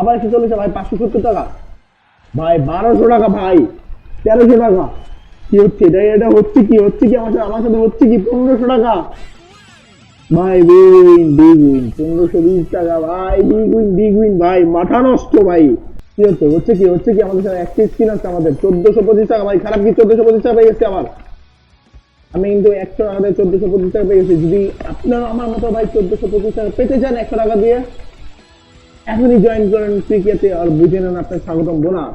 আবার একশো চল্লিশ ভাই, পাঁচশো সত্তর টাকা। ভাই, বারোশো টাকা, ভাই, তেরোশো টাকা। কি হচ্ছে? এটা এটা হচ্ছে কি? হচ্ছে কি আমার সাথে আমার সাথে হচ্ছে কি? পনেরোশো টাকা। ভাই বিগ উইন পনেরোশো বিশ টাকা, ভাই বিগ উইন ভাই, মাথা নষ্ট, ভাই। কি হচ্ছে? হচ্ছে কি? হচ্ছে কি? আমাদের সাথে একটি স্কিন আছে আমাদের। চোদ্দশো পঁচিশ টাকা, ভাই, খারাপ কি? চোদ্দশো পঁচিশ টাকা পেয়ে গেছে আমার আমি কিন্তু একশো টাকা দিয়ে চোদ্দশো পঁচিশ টাকা পেয়ে গেছি। যদি আপনারা আমার মতো, ভাই, চোদ্দশো পঁচিশ টাকা পেতে চান একশো টাকা দিয়ে এখনই জয়েন করেন ক্রিকেটে আর বুঝে নেন আপনার স্বাগতম বোনাস।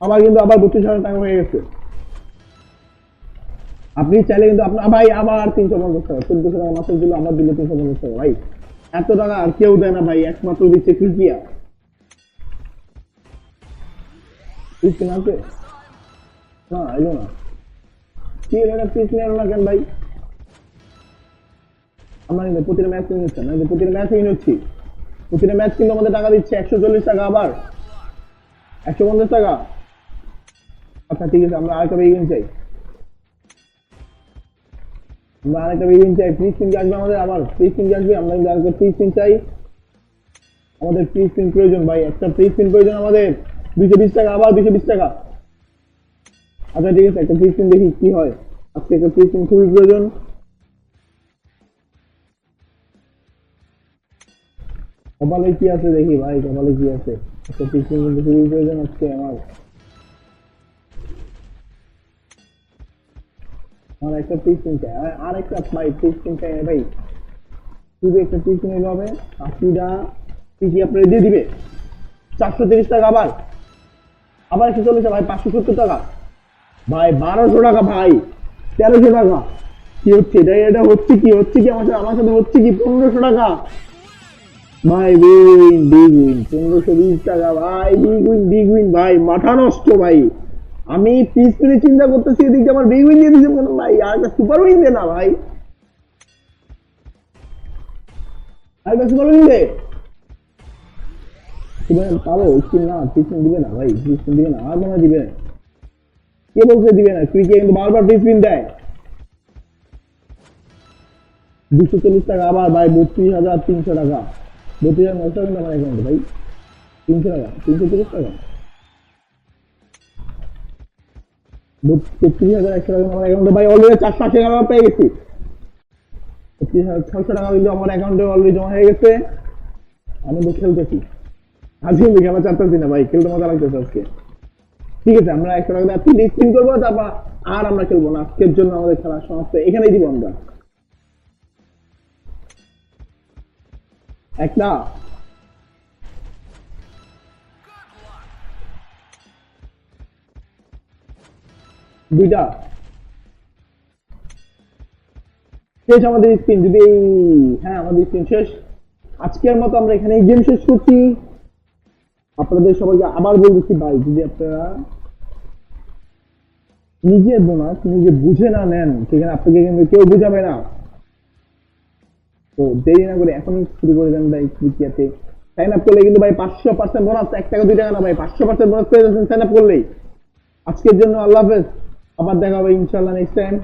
আবার কিন্তু আবার বত্রিশ হাজার টাকা হয়ে গেছে। আপনি চাইলে কিন্তু আপনার ভাই, আবার তিনশো পঞ্চাশ টাকা, চোদ্দশো টাকা মাসের দিল আমার দিলে তিনশো পঞ্চাশ টাকা, ভাই। এত টাকা আর কেউ দেয় না, ভাই, একমাত্র দিচ্ছে ক্রিকিয়া না, এলো না। কি হলো না ক্রিস্টিন এলো না কেন, ভাই? আমরা কিন্তু প্রতিটা ম্যাচ কিনে নিচ্ছি না। প্রতিটা ম্যাচ কিনে নিচ্ছি। প্রতিটা ম্যাচ কিন্তু আমাদের টাকা দিচ্ছে একশো চল্লিশ টাকা আবার। একশো পঞ্চাশ টাকা। আচ্ছা ঠিক আছে, আমরা আরেকটা বেগিন চাই। আমরা আরেকটা বেগিন চাই। ফ্রি স্পিন আসবে আমাদের? আবার ফ্রি স্পিন আসবে? আমরা কিন্তু আরেকটা ফ্রি স্পিন চাই। আমাদের ফ্রি স্পিন প্রয়োজন ভাই। একটা ফ্রি স্পিন প্রয়োজন আমাদের। দুশো বিশ টাকা, আবার দুশো বিশ টাকা। আচ্ছা ঠিক আছে, একটা ফ্রি স্পিন দেখি কি হয়। আজকে একটা ফ্রি স্পিন খুবই প্রয়োজন। কপালে কি আছে দেখি ভাই, কপালে কি আছে? একটা কিন্তু খুবই প্রয়োজন আমার। একটা পিসিং চাই, আর- একটা ভাই পিসিং চাই ভাই। শুধু একটা এর হবে আপনারা দিয়ে দিবে। চারশো তিরিশ টাকা আবার। আবার একশো চল্লিশ ভাই, পাঁচশো সত্তর টাকা। ভাই, বারোশো টাকা, ভাই, তেরোশো টাকা। কি হচ্ছে? এটা এটা হচ্ছে কি? হচ্ছে কি আমার সাথে? আমার সাথে হচ্ছে কি? পনেরোশো টাকা। ভাই বিগ উইন বিগ উইন বিশ টাকা, ভাই বিগ উইন বিগ উইন ভাই, মাথা নষ্ট, ভাই। আমি পিস করে চিন্তা করতেছি, এদিকে আমার বিগ উইন দিয়ে দিচ্ছে মনে ভাই? আর একটা সুপার উইন দে না, ভাই। আর একটা সুপার উইন দে। পাবো না পিসপিন দিবে না, ভাই পিসপিন দিবে না, আর মনে দিবে না। কে বলছে দিবে না? ক্রিকে কিন্তু বারবার পিসপিন দেয়। দুশো চল্লিশ টাকা আবার, ভাই, বত্রিশ হাজার তিনশো টাকা। বত্রিশ হাজার টাকা আমার অ্যাকাউন্টে ভাই। তিনশো টাকা, তিনশো তিরিশ টাকা। আমার অলরেডি আমার জমা হয়ে গেছে। আমি তো খেলতেছি। আজকে খেলা চারতেছি না ভাই, খেলতে মজা লাগতেছে আজকে। ঠিক আছে, আমরা একশো টাকা করব, তারপর আর আমরা খেলব না। আজকের জন্য আমাদের খেলা সমাপ্ত। এখানেই দিব আমরা। একটা দুইটা। শেষ আমাদের স্পিন, যদি এই হ্যাঁ আমাদের স্পিন শেষ। আজকের মতো আমরা এখানে গেম শেষ করছি। আপনাদের সবাইকে আবার বলতেছি, ভাই, যদি আপনারা নিজের বোনাস নিজে বুঝে না নেন, সেখানে আপনাকে কিন্তু কেউ বুঝাবে না। তো দেরি না করে এখনই শুরু করে দেন ভাই ক্রিকেটে সাইন আপ করলে কিন্তু ভাই পাঁচশো পার্সেন্ট বোনাস এক টাকা, দুই টাকা না ভাই, পাঁচশো পার্সেন্ট বোনাস পেয়ে যাচ্ছেন সাইন আপ করলেই। আজকের জন্য আল্লাহ হাফেজ, আবার দেখা হবে ইনশাল্লাহ নেক্সট টাইম